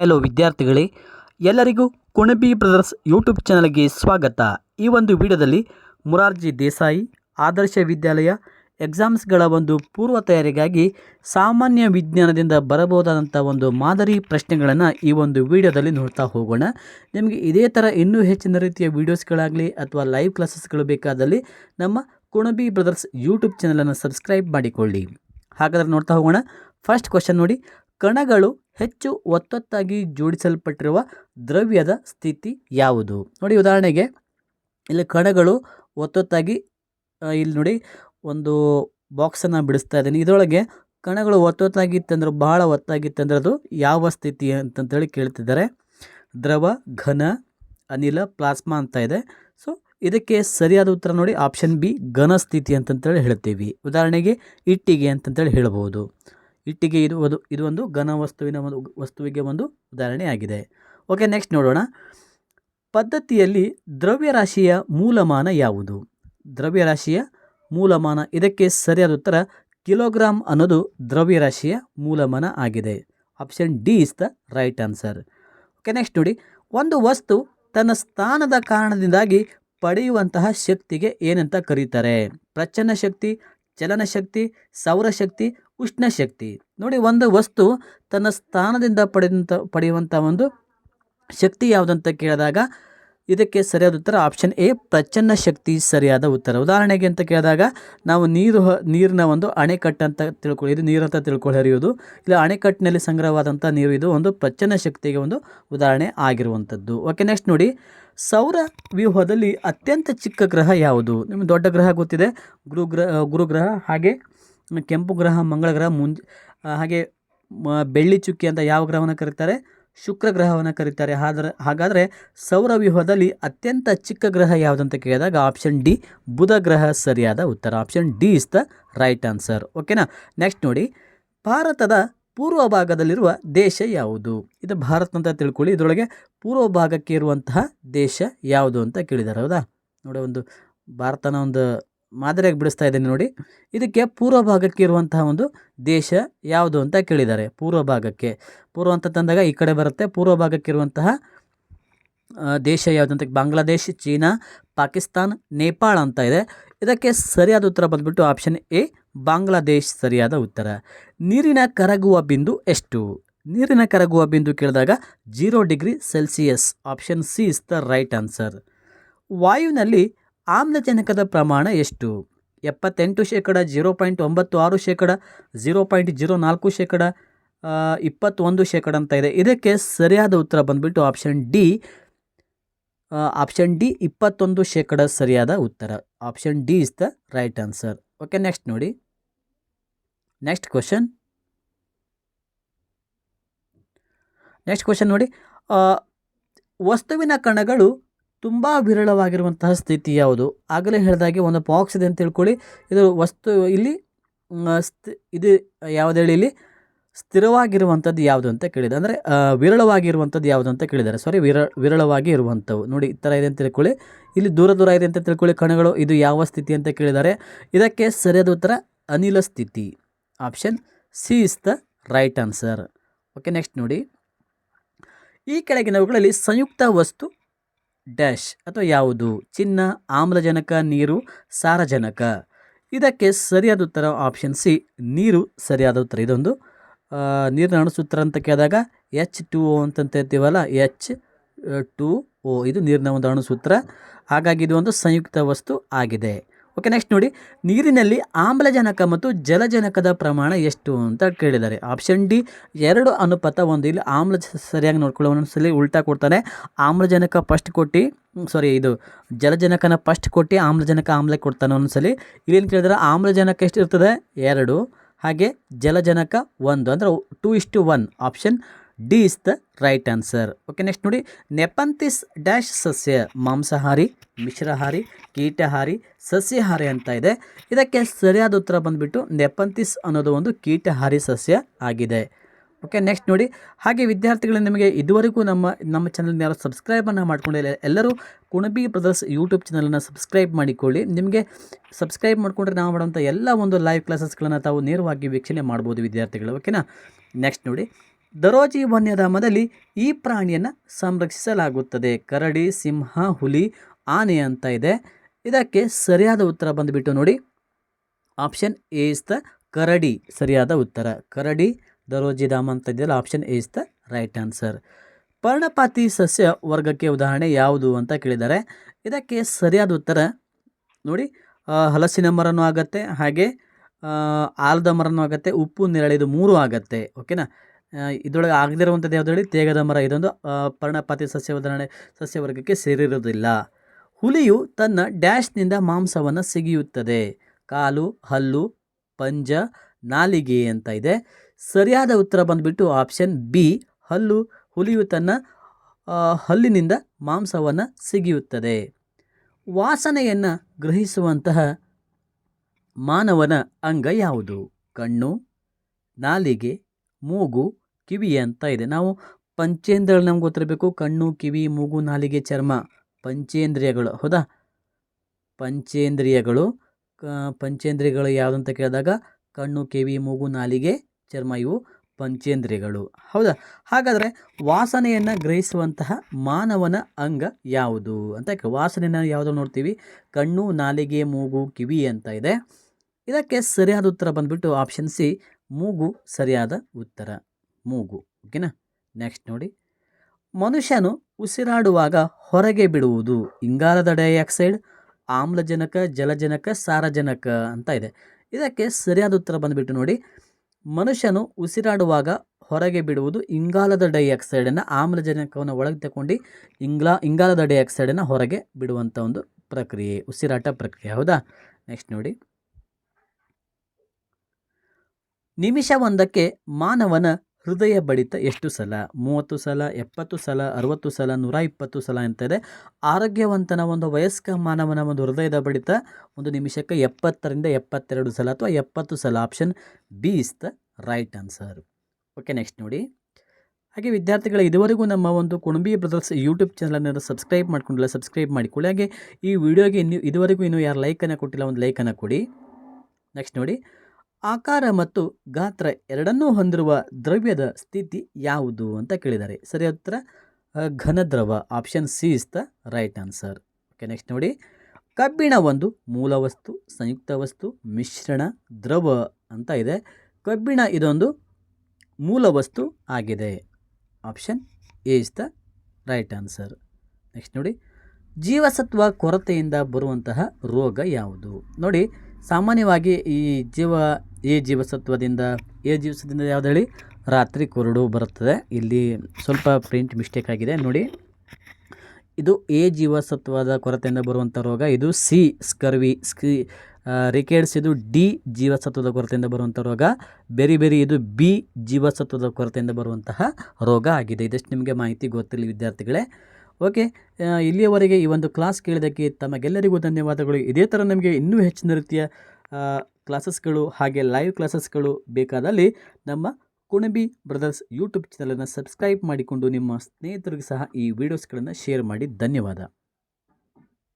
Hello ವಿದ್ಯಾರ್ಥಿಗಳೇ, ಎಲ್ಲರಿಗೂ Kunbi brothers YouTube ಚಾನಲ್ಗೆ ಸ್ವಾಗತ. ಈ ಒಂದು ವಿಡಿಯೋದಲ್ಲಿ ಮುರಾರ್ಜಿ ದೇಸಾಯಿ, ಆದರ್ಶ ವಿದ್ಯಾಲಯ, ಎಕ್ಸಾಮ್ಸ್ಗಳ ಒಂದು ಪೂರ್ವ ತಯಾರಿಗಾಗಿ ಸಾಮಾನ್ಯ ವಿಜ್ಞಾನದಿಂದ ಬರಬಹುದಾದಂಥ ಒಂದು ಮಾದರಿ ಪ್ರಶ್ನೆಗಳನ್ನು ಈ ಒಂದು ವಿಡಿಯೋದಲ್ಲಿ ನೋಡ್ತಾ ಹೋಗೋಣ. ನಿಮಗೆ ಇದೇ ಥರ ಇನ್ನೂ ಹೆಚ್ಚಿನ ರೀತಿಯ ವೀಡಿಯೋಸ್ಗಳಾಗಲಿ ಅಥವಾ ಲೈವ್ ಕ್ಲಾಸಸ್ಗಳು ಬೇಕಾದಲ್ಲಿ ನಮ್ಮ ಕುಣಬಿ ಬ್ರದರ್ಸ್ ಯೂಟ್ಯೂಬ್ ಚಾನಲನ್ನು ಸಬ್ಸ್ಕ್ರೈಬ್ ಮಾಡಿಕೊಳ್ಳಿ. ಹಾಗಾದರೆ ನೋಡ್ತಾ ಹೋಗೋಣ. ಫಸ್ಟ್ ಕ್ವಶನ್ ನೋಡಿ, ಕಣಗಳು ಹೆಚ್ಚು ಒತ್ತೊತ್ತಾಗಿ ಜೋಡಿಸಲ್ಪಟ್ಟಿರುವ ದ್ರವ್ಯದ ಸ್ಥಿತಿ ಯಾವುದು? ನೋಡಿ, ಉದಾಹರಣೆಗೆ ಇಲ್ಲಿ ಕಣಗಳು ಒತ್ತೊತ್ತಾಗಿ ಇಲ್ಲಿ ನೋಡಿ ಒಂದು ಬಾಕ್ಸನ್ನು ಬಿಡಿಸ್ತಾ ಇದ್ದೀನಿ. ಇದರೊಳಗೆ ಕಣಗಳು ಒತ್ತೊತ್ತಾಗಿತ್ತಂದ್ರೆ ಬಹಳ ಒತ್ತಾಗಿತ್ತಂದ್ರೆ ಅದು ಯಾವ ಸ್ಥಿತಿ ಅಂತಂತೇಳಿ ಕೇಳ್ತಿದ್ದಾರೆ. ದ್ರವ, ಘನ, ಅನಿಲ, ಪ್ಲಾಸ್ಮಾ ಅಂತ ಇದೆ. ಸೊ ಇದಕ್ಕೆ ಸರಿಯಾದ ಉತ್ತರ ನೋಡಿ ಆಪ್ಷನ್ ಬಿ ಘನ ಸ್ಥಿತಿ ಅಂತಂತೇಳಿ ಹೇಳ್ತೀವಿ. ಉದಾಹರಣೆಗೆ ಇಟ್ಟಿಗೆ ಅಂತಂತೇಳಿ ಹೇಳ್ಬೋದು. ಇಟ್ಟಿಗೆ ಇದು ಇದು ಒಂದು ಘನ ವಸ್ತುವಿನ ಒಂದು ವಸ್ತುವಿಗೆ ಒಂದು ಉದಾಹರಣೆಯಾಗಿದೆ. ಓಕೆ ನೆಕ್ಸ್ಟ್ ನೋಡೋಣ. ಪದ್ಧತಿಯಲ್ಲಿ ದ್ರವ್ಯರಾಶಿಯ ಮೂಲಮಾನ ಯಾವುದು? ದ್ರವ್ಯರಾಶಿಯ ಮೂಲಮಾನ, ಇದಕ್ಕೆ ಸರಿಯಾದ ಉತ್ತರ ಕಿಲೋಗ್ರಾಮ್ ಅನ್ನೋದು ದ್ರವ್ಯರಾಶಿಯ ಮೂಲಮಾನ ಆಗಿದೆ. Option D is the right answer okay next ನೋಡಿ. ಒಂದು ವಸ್ತು ತನ್ನ ಸ್ಥಾನದ ಕಾರಣದಿಂದಾಗಿ ಪಡೆಯುವಂತಹ ಶಕ್ತಿಗೆ ಏನಂತ ಕರೀತಾರೆ? ಪ್ರಚನ್ನ ಶಕ್ತಿ ಚಲನಶಕ್ತಿ ಸೌರಶಕ್ತಿ ಉಷ್ಣ ಶಕ್ತಿ. ನೋಡಿ, ಒಂದು ವಸ್ತು ತನ್ನ ಸ್ಥಾನದಿಂದ ಪಡೆದಂಥ ಪಡೆಯುವಂಥ ಒಂದು ಶಕ್ತಿ ಯಾವುದಂತ ಕೇಳಿದಾಗ ಇದಕ್ಕೆ ಸರಿಯಾದ ಉತ್ತರ ಆಪ್ಷನ್ ಎ ಪ್ರಚನ್ನ ಶಕ್ತಿ ಸರಿಯಾದ ಉತ್ತರ. ಉದಾಹರಣೆಗೆ ಅಂತ ಕೇಳಿದಾಗ ನಾವು ನೀರು ನೀರಿನ ಒಂದು ಅಣೆಕಟ್ಟು ಅಂತ ತಿಳ್ಕೊಳ್ಳಿ, ಇದು ನೀರು ಅಂತ ತಿಳ್ಕೊಳ್ಳಿ ಹರಿಯೋದು ಇಲ್ಲ, ಅಣೆಕಟ್ಟಿನಲ್ಲಿ ಸಂಗ್ರಹವಾದಂಥ ನೀರು, ಇದು ಒಂದು ಪ್ರಚನ್ನ ಶಕ್ತಿಗೆ ಒಂದು ಉದಾಹರಣೆ ಆಗಿರುವಂಥದ್ದು ಓಕೆ ನೆಕ್ಸ್ಟ್ ನೋಡಿ, ಸೌರ ವ್ಯೂಹದಲ್ಲಿ ಅತ್ಯಂತ ಚಿಕ್ಕ ಗ್ರಹ ಯಾವುದು? ನಿಮ್ಮ ದೊಡ್ಡ ಗ್ರಹ ಗೊತ್ತಿದೆ ಗುರುಗ್ರಹ ಗುರುಗ್ರಹ ಹಾಗೆ ಕೆಂಪು ಗ್ರಹ, ಮಂಗಳ ಗ್ರಹ, ಮುಂಜ ಹಾಗೆ ಮ- ಬೆಳ್ಳಿ ಚುಕ್ಕಿ ಅಂತ ಯಾವ ಗ್ರಹವನ್ನು ಕರೀತಾರೆ? ಶುಕ್ರ ಗ್ರಹವನ್ನು ಕರೀತಾರೆ. ಆದರೆ ಹಾಗಾದರೆ ಸೌರ ವ್ಯೂಹದಲ್ಲಿ ಅತ್ಯಂತ ಚಿಕ್ಕ ಗ್ರಹ ಯಾವುದಂತ ಕೇಳಿದಾಗ ಆಪ್ಷನ್ ಡಿ ಬುಧ ಗ್ರಹ ಸರಿಯಾದ ಉತ್ತರ. Option D is the right answer ಓಕೆನಾ ನೆಕ್ಸ್ಟ್ ನೋಡಿ. ಭಾರತದ ಪೂರ್ವ ಭಾಗದಲ್ಲಿರುವ ದೇಶ ಯಾವುದು? ಇದು ಭಾರತ ಅಂತ ತಿಳ್ಕೊಳ್ಳಿ. ಇದರೊಳಗೆ ಪೂರ್ವ ಭಾಗಕ್ಕೆ ಇರುವಂತಹ ದೇಶ ಯಾವುದು ಅಂತ ಕೇಳಿದ್ದಾರೆ ಹೌದಾ? ನೋಡಿ, ಒಂದು ಭಾರತನ ಒಂದು ಮಾದರಿಯಾಗಿ ಬಿಡಿಸ್ತಾ ಇದ್ದೀನಿ ನೋಡಿ. ಇದಕ್ಕೆ ಪೂರ್ವ ಭಾಗಕ್ಕೆ ಇರುವಂತಹ ಒಂದು ದೇಶ ಯಾವುದು ಅಂತ ಕೇಳಿದ್ದಾರೆ. ಪೂರ್ವ ಭಾಗಕ್ಕೆ. ಪೂರ್ವ ಅಂತ ತಂದಾಗ ಈ ಕಡೆ ಬರುತ್ತೆ. ಪೂರ್ವ ಭಾಗಕ್ಕೆ ಇರುವಂತಹ ದೇಶ ಯಾವುದು ಅಂತ ಬಾಂಗ್ಲಾದೇಶ್, ಚೀನಾ, ಪಾಕಿಸ್ತಾನ್, ನೇಪಾಳ ಅಂತ ಇದೆ. ಇದಕ್ಕೆ ಸರಿಯಾದ ಉತ್ತರ ಬಂದ್ಬಿಟ್ಟು ಆಪ್ಷನ್ ಎ, ಬಾಂಗ್ಲಾದೇಶ್ ಸರಿಯಾದ ಉತ್ತರ. ನೀರಿನ ಕರಗುವ ಬಿಂದು ಎಷ್ಟು? ನೀರಿನ ಕರಗುವ ಬಿಂದು ಕೇಳಿದಾಗ zero degree Celsius. Option C is the right answer ವಾಯುವಿನಲ್ಲಿ ಆಮ್ಲಜನಕದ ಪ್ರಮಾಣ ಎಷ್ಟು? ಎಪ್ಪತ್ತೆಂಟು ಶೇಕಡ, ಜೀರೋ ಪಾಯಿಂಟ್ ಒಂಬತ್ತು ಆರು ಶೇಕಡ, ಜೀರೋ ಪಾಯಿಂಟ್ ಜೀರೋ ನಾಲ್ಕು ಶೇಕಡ ಇಪ್ಪತ್ತೊಂದು ಶೇಕಡ ಅಂತ ಇದೆ. ಇದಕ್ಕೆ ಸರಿಯಾದ ಉತ್ತರ ಬಂದುಬಿಟ್ಟು ಆಪ್ಷನ್ ಡಿ ಆಪ್ಷನ್ ಡಿ ಇಪ್ಪತ್ತೊಂದು ಶೇಕಡ ಸರಿಯಾದ ಉತ್ತರ. Option D is the right answer. Okay, next ನೋಡಿ. Next question. ನೆಕ್ಸ್ಟ್ ಕ್ವಶನ್ ನೋಡಿ. ವಸ್ತುವಿನ ಕಣಗಳು ತುಂಬ ವಿರಳವಾಗಿರುವಂತಹ ಸ್ಥಿತಿ ಯಾವುದು? ಆಗಲೇ ಹೇಳಿದಾಗೆ ಒಂದು ಬಾಕ್ಸ್ ಇದೆ ಅಂತ ತಿಳ್ಕೊಳ್ಳಿ. ಇದು ವಸ್ತು, ಇಲ್ಲಿ ಸ್ಥಿ, ಇದು ಯಾವ್ದು ಹೇಳಿ ಇಲ್ಲಿ? ಸ್ಥಿರವಾಗಿರುವಂಥದ್ದು ಯಾವುದು ಅಂತ ಕೇಳಿದೆ. ಅಂದರೆ ವಿರಳವಾಗಿರುವಂಥದ್ದು ಯಾವುದು ಅಂತ ಕೇಳಿದ್ದಾರೆ. ಸಾರಿ ವಿರ, ವಿರಳವಾಗಿ ಇರುವಂಥವು ನೋಡಿ, ಈ ಥರ ಇದೆ ಅಂತ ತಿಳ್ಕೊಳ್ಳಿ. ಇಲ್ಲಿ ದೂರ ದೂರ ಇದೆ ಅಂತ ತಿಳ್ಕೊಳ್ಳಿ ಕಣಗಳು. ಇದು ಯಾವ ಸ್ಥಿತಿ ಅಂತ ಕೇಳಿದ್ದಾರೆ. ಇದಕ್ಕೆ ಸರಿಯಾದ ಉತ್ತರ, ಅನಿಲ ಸ್ಥಿತಿ. Option C is the right answer okay next ನೋಡಿ. ಈ ಕೆಳಗಿನವುಗಳಲ್ಲಿ ಸಂಯುಕ್ತ ವಸ್ತು ಡ್ಯಾಶ್ ಅಥವಾ ಯಾವುದು? ಚಿನ್ನ, ಆಮ್ಲಜನಕ, ನೀರು, ಸಾರಜನಕ. ಇದಕ್ಕೆ ಸರಿಯಾದ ಉತ್ತರ ಆಪ್ಷನ್ ಸಿ, ನೀರು ಸರಿಯಾದ ಉತ್ತರ. ಇದೊಂದು ನೀರಿನ ಅಣುಸೂತ್ರ ಅಂತ ಕೇಳಿದಾಗ ಎಚ್ ಟು ಓ ಅಂತಂತ ಹೇಳ್ತೀವಲ್ಲ ಎಚ್ ಟು ಓ ಇದು ನೀರಿನ ಒಂದು ಅಣುಸೂತ್ರ. ಹಾಗಾಗಿ ಇದು ಒಂದು ಸಂಯುಕ್ತ ವಸ್ತು ಆಗಿದೆ. ಓಕೆ ನೆಕ್ಸ್ಟ್ ನೋಡಿ. ನೀರಿನಲ್ಲಿ ಆಮ್ಲಜನಕ ಮತ್ತು ಜಲಜನಕದ ಪ್ರಮಾಣ ಎಷ್ಟು ಅಂತ ಕೇಳಿದ್ದಾರೆ. ಆಪ್ಷನ್ ಡಿ ಎರಡು ಅನುಪಾತ ಒಂದು. ಇಲ್ಲಿ ಆಮ್ಲ ಸರಿಯಾಗಿ ನೋಡ್ಕೊಳ್ಳೋ ಒಂದೊಂದ್ಸಲಿ ಉಲ್ಟಾ ಕೊಡ್ತಾನೆ. ಆಮ್ಲಜನಕ ಫಸ್ಟ್ ಕೊಟ್ಟು ಸಾರಿ ಇದು ಜಲಜನಕನ ಫಸ್ಟ್ ಕೊಟ್ಟು, ಆಮ್ಲಜನಕ ಆಮ್ಲ ಕೊಡ್ತಾನೆ ಒಂದೊಂದ್ಸಲಿ ಇಲ್ಲೇನು ಕೇಳಿದ್ರೆ? ಆಮ್ಲಜನಕ ಎಷ್ಟು ಇರ್ತದೆ? ಎರಡು. ಹಾಗೆ ಜಲಜನಕ ಒಂದು ಅಂದರೆ two one option D is the right answer okay next ನೋಡಿ. ನೆಪಂತಿಸ್ ಡ್ಯಾಶ್ ಸಸ್ಯ ಮಾಂಸಾಹಾರಿ. ಮಿಶ್ರಹಾರಿ, ಕೀಟಹಾರಿ, ಸಸ್ಯಹಾರಿ ಅಂತ ಇದೆ. ಇದಕ್ಕೆ ಸರಿಯಾದ ಉತ್ತರ ಬಂದುಬಿಟ್ಟು ನೆಪಂತಿಸ್ ಅನ್ನೋದು ಒಂದು ಕೀಟಹಾರಿ ಸಸ್ಯ ಆಗಿದೆ. ಓಕೆ, ನೆಕ್ಸ್ಟ್ ನೋಡಿ. ಹಾಗೆ ವಿದ್ಯಾರ್ಥಿಗಳು, ನಿಮಗೆ ಇದುವರೆಗೂ ನಮ್ಮ ನಮ್ಮ ಚಾನಲ್ನ ಯಾರು ಸಬ್ಸ್ಕ್ರೈಬನ್ನು ಮಾಡ್ಕೊಂಡಿಲ್ಲ, ಎಲ್ಲರೂ ಕುಣಬಿ ಬ್ರದರ್ಸ್ ಯೂಟ್ಯೂಬ್ ಚಾನಲನ್ನು ಸಬ್ಸ್ಕ್ರೈಬ್ ಮಾಡಿಕೊಳ್ಳಿ. ನಿಮಗೆ ಸಬ್ಸ್ಕ್ರೈಬ್ ಮಾಡಿಕೊಂಡ್ರೆ ನಾವು ಮಾಡುವಂಥ ಎಲ್ಲ ಒಂದು ಲೈವ್ ಕ್ಲಾಸಸ್ಗಳನ್ನು ತಾವು ನೇರವಾಗಿ ವೀಕ್ಷಣೆ ಮಾಡ್ಬೋದು ವಿದ್ಯಾರ್ಥಿಗಳು, ಓಕೆನಾ? ನೆಕ್ಸ್ಟ್ ನೋಡಿ. ದರೋಜಿ ವನ್ಯಧಾಮದಲ್ಲಿ ಈ ಪ್ರಾಣಿಯನ್ನು ಸಂರಕ್ಷಿಸಲಾಗುತ್ತದೆ. ಕರಡಿ, ಸಿಂಹ, ಹುಲಿ ಆನೆ ಅಂತ ಇದೆ. ಇದಕ್ಕೆ ಸರಿಯಾದ ಉತ್ತರ ಬಂದುಬಿಟ್ಟು ನೋಡಿ. ಆಪ್ಷನ್ ಎ ಇಸ್ ದ ಕರಡಿ. ಸರಿಯಾದ ಉತ್ತರ. ಕರಡಿ ದರೋಜಿ ಧಾಮ ಅಂತ ಇದೆಯಲ್ಲ, option A is the right answer. ಪರ್ಣಪಾತಿ ಸಸ್ಯ ವರ್ಗಕ್ಕೆ ಉದಾಹರಣೆ ಯಾವುದು ಅಂತ ಕೇಳಿದ್ದಾರೆ. ಇದಕ್ಕೆ ಸರಿಯಾದ ಉತ್ತರ ನೋಡಿ. ಹಲಸಿನ ಮರನೂ ಆಗುತ್ತೆ, ಹಾಗೆ ಆಲದ ಮರನೂ ಆಗುತ್ತೆ, ಉಪ್ಪು, ನೆರಳಿದು ಮೂರು ಆಗುತ್ತೆ. ಓಕೆನಾ? ಇದರೊಳಗೆ ಆಗದಿರುವಂಥದ್ದು ಯಾವುದು ಹೇಳಿ? ತೇಗದ ಮರ. ಇದೊಂದು ಪರ್ಣಪಾತಿ ಸಸ್ಯ ಉದಾಹರಣೆ ಸಸ್ಯವರ್ಗಕ್ಕೆ ಸೇರಿರೋದಿಲ್ಲ ಹುಲಿಯು ತನ್ನ ಡ್ಯಾಶ್ನಿಂದ ಮಾಂಸವನ್ನು ಸಿಗಿಯುತ್ತದೆ. ಕಾಲು, ಹಲ್ಲು, ಪಂಜ, ನಾಲಿಗೆ ಅಂತ ಇದೆ. ಸರಿಯಾದ ಉತ್ತರ ಬಂದುಬಿಟ್ಟು ಆಪ್ಷನ್ ಬಿ, ಹಲ್ಲು. ಹುಲಿಯು ತನ್ನ ಹಲ್ಲಿನಿಂದ ಮಾಂಸವನ್ನು ಸಿಗಿಯುತ್ತದೆ. ವಾಸನೆಯನ್ನು ಗ್ರಹಿಸುವಂತಹ ಮಾನವನ ಅಂಗ ಯಾವುದು? ಕಣ್ಣು, ನಾಲಿಗೆ, ಮೂಗು, ಕಿವಿ ಅಂತ ಇದೆ. ನಾವು ಪಂಚೇಂದ್ರಗಳು ನಮ್ಗೆ ಗೊತ್ತಿರಬೇಕು. ಕಣ್ಣು, ಕಿವಿ, ಮೂಗು, ನಾಲಿಗೆ ಚರ್ಮ. ಪಂಚೇಂದ್ರಿಯಗಳು. ಹೌದಾ? ಪಂಚೇಂದ್ರಿಯಗಳು ಪಂಚೇಂದ್ರಿಯಗಳು ಯಾವುದಂತ ಕೇಳಿದಾಗ ಕಣ್ಣು, ಕಿವಿ, ಮೂಗು, ನಾಲಿಗೆ, ಚರ್ಮ ಇವು ಪಂಚೇಂದ್ರಿಯಗಳು. ಹೌದಾ? ಹಾಗಾದರೆ ವಾಸನೆಯನ್ನು ಗ್ರಹಿಸುವಂತಹ ಮಾನವನ ಅಂಗ ಯಾವುದು? ಅಂತ ವಾಸನೆಯನ್ನು ಯಾವುದು ನೋಡ್ತೀವಿ? ಕಣ್ಣು, ನಾಲಿಗೆ, ಮೂಗು, ಕಿವಿ ಅಂತ ಇದೆ. ಇದಕ್ಕೆ ಸರಿಯಾದ ಉತ್ತರ ಬಂದ್ಬಿಟ್ಟು ಆಪ್ಷನ್ ಸಿ, ಮೂಗು ಸರಿಯಾದ ಉತ್ತರ. ಮೂಗು. ಓಕೆನಾ? ನೆಕ್ಸ್ಟ್ ನೋಡಿ. ಮನುಷ್ಯನು ಉಸಿರಾಡುವಾಗ ಹೊರಗೆ ಬಿಡುವುದು. ಇಂಗಾಲದ ಡೈಆಕ್ಸೈಡ್ ಆಮ್ಲಜನಕ, ಜಲಜನಕ, ಸಾರಜನಕ ಅಂತ ಇದೆ. ಇದಕ್ಕೆ ಸರಿಯಾದ ಉತ್ತರ ಬಂದುಬಿಟ್ಟು ನೋಡಿ. ಮನುಷ್ಯನು ಉಸಿರಾಡುವಾಗ ಹೊರಗೆ ಬಿಡುವುದು ಇಂಗಾಲದ ಡೈಆಕ್ಸೈಡನ್ನು ಆಮ್ಲಜನಕವನ್ನು ಒಳಗೆ ತಗೊಂಡು ಇಂಗ್ಲಾ ಇಂಗಾಲದ ಡೈಆಕ್ಸೈಡನ್ನು ಹೊರಗೆ ಬಿಡುವಂಥ ಒಂದು ಪ್ರಕ್ರಿಯೆ, ಉಸಿರಾಟ ಪ್ರಕ್ರಿಯೆ. ಹೌದಾ? ನೆಕ್ಸ್ಟ್ ನೋಡಿ. ನಿಮಿಷ ಒಂದಕ್ಕೆ ಮಾನವನ ಹೃದಯ ಬಡಿತ ಎಷ್ಟು ಸಲ? ಮೂವತ್ತು ಸಲ, ಎಪ್ಪತ್ತು ಸಲ, ಅರವತ್ತು ಸಲ, ನೂರ ಇಪ್ಪತ್ತು ಸಲ ಅಂತ ಇದೆ. ಆರೋಗ್ಯವಂತನ ಒಂದು ವಯಸ್ಕ ಮಾನವನ ಒಂದು ಹೃದಯದ ಬಡಿತ ಒಂದು ನಿಮಿಷಕ್ಕೆ ಎಪ್ಪತ್ತರಿಂದ ಎಪ್ಪತ್ತೆರಡು ಸಲ ಅಥವಾ ಎಪ್ಪತ್ತು ಸಲ. Option B is the right answer. Okay, next ನೋಡಿ. ಹಾಗೆ ವಿದ್ಯಾರ್ಥಿಗಳ, ಇದುವರೆಗೂ ನಮ್ಮ ಒಂದು ಕುಣಬಿ ಬ್ರದರ್ಸ್ ಯೂಟ್ಯೂಬ್ ಚಾನಲನ್ನು ಸಬ್ಸ್ಕ್ರೈಬ್ ಮಾಡ್ಕೊಂಡಿಲ್ಲ, ಸಬ್ಸ್ಕ್ರೈಬ್ ಮಾಡಿಕೊಳ್ಳಿ. ಹಾಗೆ ಈ ವಿಡಿಯೋಗೆ ಇನ್ನು, ಇದುವರೆಗೂ ಇನ್ನೂ ಯಾರು ಲೈಕನ್ನು ಕೊಟ್ಟಿಲ್ಲ, ಒಂದು ಲೈಕನ್ನು ಕೊಡಿ. ನೆಕ್ಸ್ಟ್ ನೋಡಿ. ಆಕಾರ ಮತ್ತು ಗಾತ್ರ ಎರಡನ್ನೂ ಹೊಂದಿರುವ ದ್ರವ್ಯದ ಸ್ಥಿತಿ ಯಾವುದು ಅಂತ ಕೇಳಿದ್ದಾರೆ. ಸರಿ ಉತ್ತರ ಘನ ಘನದ್ರವ option C is the right answer okay next ನೋಡಿ. ಕಬ್ಬಿಣ ಒಂದು ಮೂಲ ವಸ್ತು, ಸಂಯುಕ್ತ ವಸ್ತು, ಮಿಶ್ರಣ, ದ್ರವ ಅಂತ ಇದೆ. ಕಬ್ಬಿಣ ಇದೊಂದು ಮೂಲ ವಸ್ತು ಆಗಿದೆ. Option A is the right answer next ನೋಡಿ. ಜೀವಸತ್ವ ಕೊರತೆಯಿಂದ ಬರುವಂತಹ ರೋಗ ಯಾವುದು? ನೋಡಿ, ಸಾಮಾನ್ಯವಾಗಿ ಈ ಜೀವ ಎ ಜೀವಸತ್ವದಿಂದ ಎ ಜೀವಸತ್ವದಿಂದ ಯಾವ್ದು ಹೇಳಿ? ರಾತ್ರಿ ಕುರುಡು ಬರುತ್ತದೆ. ಇಲ್ಲಿ ಸ್ವಲ್ಪ ಪ್ರಿಂಟ್ ಮಿಸ್ಟೇಕ್ ಆಗಿದೆ. ನೋಡಿ. ಇದು ಎ ಜೀವಸತ್ವದ ಕೊರತೆಯಿಂದ ಬರುವಂಥ ರೋಗ. ಇದು ಸಿ, ಸ್ಕರ್ವಿ, ಸ್ಕಿ ರಿಕೇಡ್ಸ್. ಇದು ಡಿ ಜೀವಸತ್ವದ ಕೊರತೆಯಿಂದ ಬರುವಂಥ ರೋಗ. ಬೇರೆ ಬೇರೆ ಇದು ಬಿ ಜೀವಸತ್ವದ ಕೊರತೆಯಿಂದ ಬರುವಂತಹ ರೋಗ ಆಗಿದೆ. ಇದಷ್ಟು ನಿಮಗೆ ಮಾಹಿತಿ ಗೊತ್ತಿಲ್ಲ ವಿದ್ಯಾರ್ಥಿಗಳೇ. ಓಕೆ ಇಲ್ಲಿಯವರೆಗೆ ಈ ಒಂದು ಕ್ಲಾಸ್ ಕೇಳಿದ್ದಕ್ಕೆ ತಮಗೆಲ್ಲರಿಗೂ ಧನ್ಯವಾದಗಳು. ಇದೇ ಥರ ನಮಗೆ ಇನ್ನೂ ಹೆಚ್ಚಿನ ರೀತಿಯ ಕ್ಲಾಸಸ್ಗಳು ಹಾಗೆ ಲೈವ್ ಕ್ಲಾಸಸ್ಗಳು ಬೇಕಾದಲ್ಲಿ ನಮ್ಮ ಕುಣಬಿ ಬ್ರದರ್ಸ್ ಯೂಟ್ಯೂಬ್ ಚಾನಲನ್ನು ಸಬ್ಸ್ಕ್ರೈಬ್ ಮಾಡಿಕೊಂಡು ನಿಮ್ಮ ಸ್ನೇಹಿತರಿಗೂ ಸಹ ಈ ವಿಡಿಯೋಸ್ಗಳನ್ನು ಶೇರ್ ಮಾಡಿ. ಧನ್ಯವಾದ.